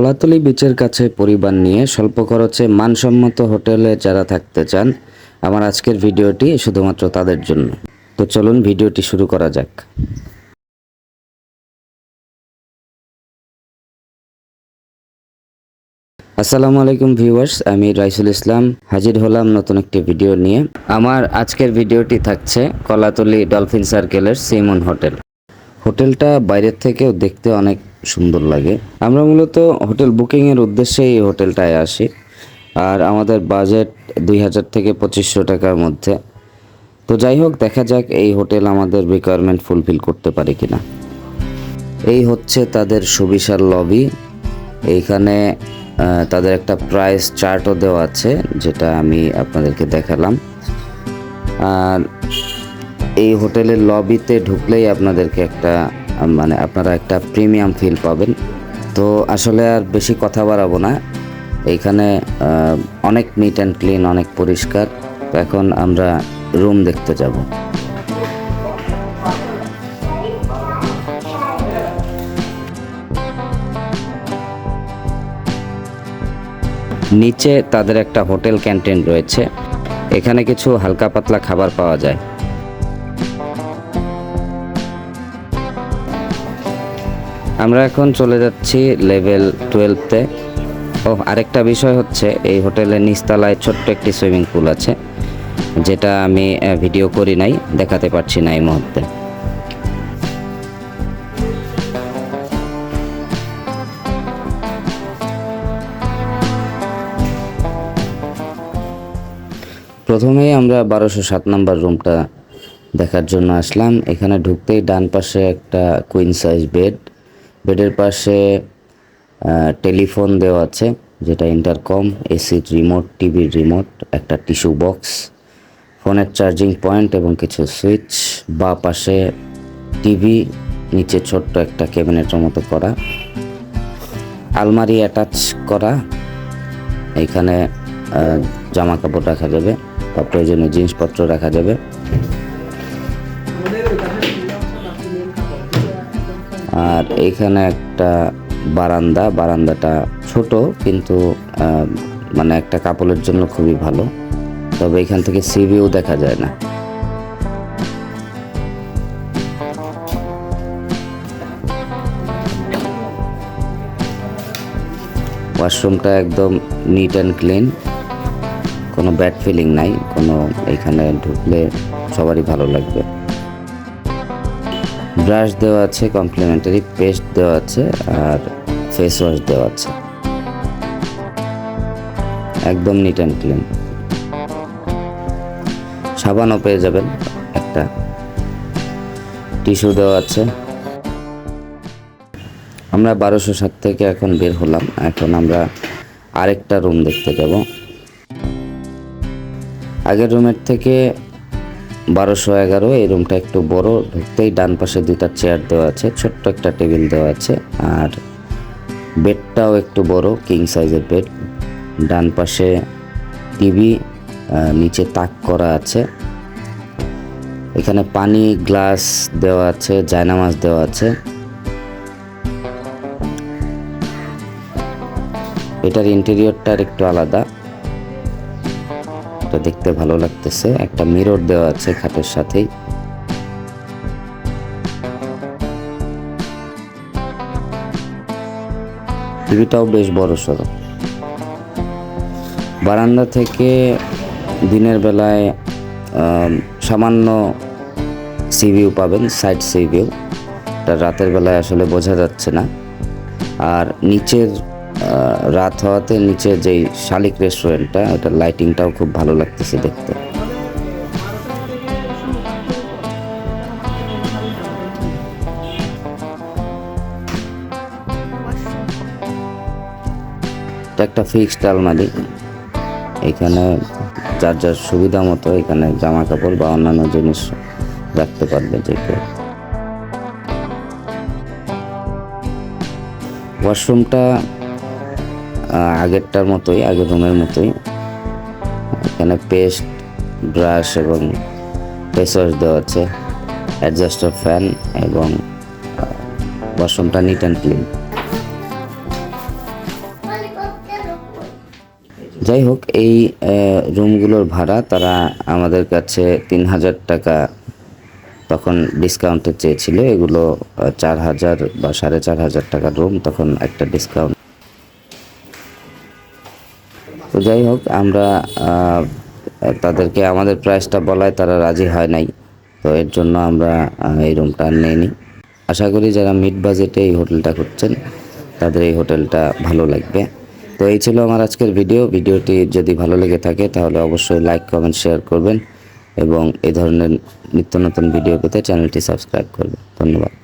কলাতলি বিচের কাছে পরিবার নিয়ে স্বল্প খরচে মানসম্মত হোটেলে যারা থাকতে চান, আমার আজকের ভিডিওটি শুধুমাত্র তাদের জন্য। তো চলুন ভিডিওটি শুরু করা যাক। আসসালামু আলাইকুম ভিউয়ার্স, আমি রাইসুল ইসলাম, হাজির হলাম নতুন একটি ভিডিও নিয়ে। আমার আজকের ভিডিওটি থাকছে কলাতলি ডলফিন সার্কেলের সিমন হোটেল। হোটেলটা বাইরের থেকেও দেখতে অনেক সুন্দর লাগে। আমরা মূলত হোটেল বুকিংয়ের উদ্দেশ্যে এই হোটেলটায় আসি। আর আমাদের বাজেট দুই হাজার থেকে পঁচিশশো টাকার মধ্যে। তো যাই হোক, দেখা যাক এই হোটেল আমাদের রিকোয়ারমেন্ট ফুলফিল করতে পারে কিনা। এই হচ্ছে তাদের সুবিশাল লবি এইখানে তাদের একটা প্রাইস চার্টও দেওয়া আছে, যেটা আমি আপনাদেরকে দেখালাম। আর এই হোটেলের লবিতে ঢুকলেই আপনাদেরকে একটা মানে আপনারা একটা প্রিমিয়াম ফিল পাবেন। তো আসলে আর বেশি কথা বাড়াবো না। এইখানে অনেক নিট অ্যান্ড ক্লিন অনেক পরিষ্কার। তো এখন আমরা রুম দেখতে যাব। নিচে তাদের একটা হোটেল ক্যান্টিন রয়েছে। এখানে কিছু হালকা পাতলা খাবার পাওয়া যায়। আমরা এখন চলে যাচ্ছি লেভেল টুয়েলভতে ও, আরেকটা বিষয় হচ্ছে এই হোটেলের নিচতলায় ছোট্ট একটি সুইমিং পুল আছে, যেটা আমি ভিডিও করি নাই, দেখাতে পারছি না এই মুহূর্তে। প্রথমেই আমরা বারোশো সাত নম্বর রুমটা দেখার জন্য আসলাম। এখানে ঢুকতেই ডান পাশে একটা কুইন সাইজ বেড বেডের পাশে টেলিফোন দেওয়া আছে, যেটা ইন্টারকম এসির রিমোট টিভির রিমোট একটা টিস্যু বক্স, ফোনের চার্জিং পয়েন্ট এবং কিছু সুইচ, বা পাশে টিভি নিচে ছোট্ট একটা ক্যাবিনেটের মতো করা, আলমারি অ্যাটাচ করা, এখানে জামা কাপড় রাখা যাবে, বা প্রয়োজনীয় জিনিসপত্র রাখা যাবে। আর এইখানে একটা বারান্দা, বারান্দাটা ছোট কিন্তু মানে একটা কাপড়ের জন্য খুবই ভালো। তবে এখান থেকে সিভিও দেখা যায় না। ওয়াশরুমটা একদম নিট অ্যান্ড ক্লিন কোনো ব্যাড ফিলিং নাই, কোনো এখানে ঢুকলে সবারই ভালো লাগবে। ব্রাশ দেওয়া আছে, কমপ্লিমেন্টারি পেস্ট দেওয়া আছে আর ফেস ওয়াশ দেওয়া আছে। একদম নিট অ্যান্ড ক্লিন সাবানও পেয়ে যাবেন, একটা টিস্যু দেওয়া আছে। আমরা বারোশো সাত থেকে এখন বের হলাম, এখন আমরা আরেকটা রুম দেখতে যাব। আগের রুমের থেকে বারোশো এগারো, এই রুমটা একটু বড়। ঢুকতেই ডান পাশে দুইটা চেয়ার দেওয়া আছে, ছোট্ট একটা টেবিল দেওয়া আছে, আর বেডটাও একটু বড়, কিং সাইজের বেড। ডান পাশে টিভি নিচে তাক করা আছে। এখানে পানি, গ্লাস দেওয়া আছে, জায়নামাজ দেওয়া আছে। এটার ইন্টেরিয়রটা একটু আলাদা। এটা দেখতে ভালো লাগতেছে। একটা মিরর দেওয়া আছে খাটের সাথেই। টিভিটাও বেশ বড় সড়ো। বারান্দা থেকে দিনের বেলায় সামান্য সি ভিউ পাবেন সাইড সি ভিউ রাতের বেলায় আসলে বোঝা যাচ্ছে না। আর নিচের রাত হওয়াতে নিচে যেই শালিক রেস্টুরেন্টটা ওটার লাইটিংটাও খুব ভালো লাগতেছে দেখতে। একটা ফিক্সড আলমারি। এখানে যার যার সুবিধা মতো এখানে জামা কাপড় বা অন্যান্য জিনিস রাখতে পারবে যে ওয়াশরুমটা আগেরটার মতোই, আগের রুমের মতোই। এখানে পেস্ট ব্রাশ এবং ফেস ওয়াশ দেওয়া আছে। অ্যাডজাস্টার ফ্যান এবং ওয়াশরুমটা নিট অ্যান্ড ক্লিন যাই হোক, এই রুমগুলোর ভাড়া তারা আমাদের কাছে তিন হাজার টাকা তখন ডিসকাউন্টে চেয়েছিল। এগুলো চার হাজার বা সাড়ে চার হাজার টাকার রুম তখন একটা ডিসকাউন্ট তো যাই হোক, আমরা তাদেরকে আমাদের প্রাইসটা বলায় তারা রাজি হয় নাই। তো এর জন্য আমরা এই রুমটা নিইনি। আশা করি যারা মিড বাজেটে এই হোটেলটা করছেন তাদের এই হোটেলটা ভালো লাগবে। তো এই ছিল আমার আজকের ভিডিও ভিডিওটি যদি ভালো লেগে থাকে, তাহলে অবশ্যই লাইক কমেন্ট শেয়ার করবেন এবং এই ধরনের নিত্য নতুন ভিডিও পেতে চ্যানেলটি সাবস্ক্রাইব করবেন। ধন্যবাদ।